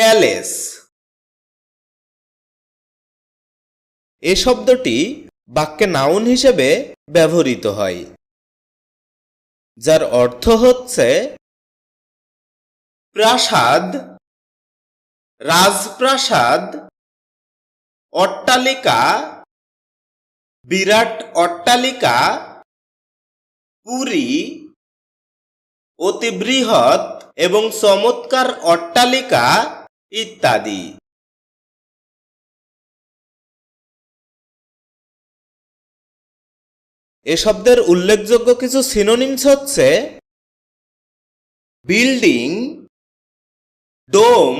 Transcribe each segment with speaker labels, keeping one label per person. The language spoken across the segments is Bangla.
Speaker 1: প্যালেস। এ শব্দটি বাক্যে নাউন হিসেবে ব্যবহৃত হয়, যার অর্থ হচ্ছে প্রাসাদ, রাজপ্রাসাদ, অট্টালিকা, বিরাট অট্টালিকা, পুরী, অতি বৃহৎ এবং চমৎকার অট্টালিকা ইত্যাদি। এ শব্দের উল্লেখযোগ্য কিছু সিনোনিমস হচ্ছে building dome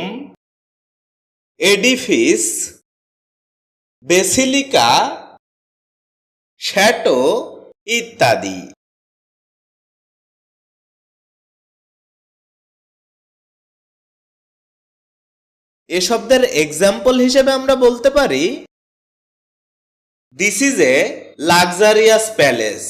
Speaker 1: edifice basilica chateau ইত্যাদি। এ শব্দের এক্সাম্পল হিসেবে আমরা বলতে পারি this is a luxurious palace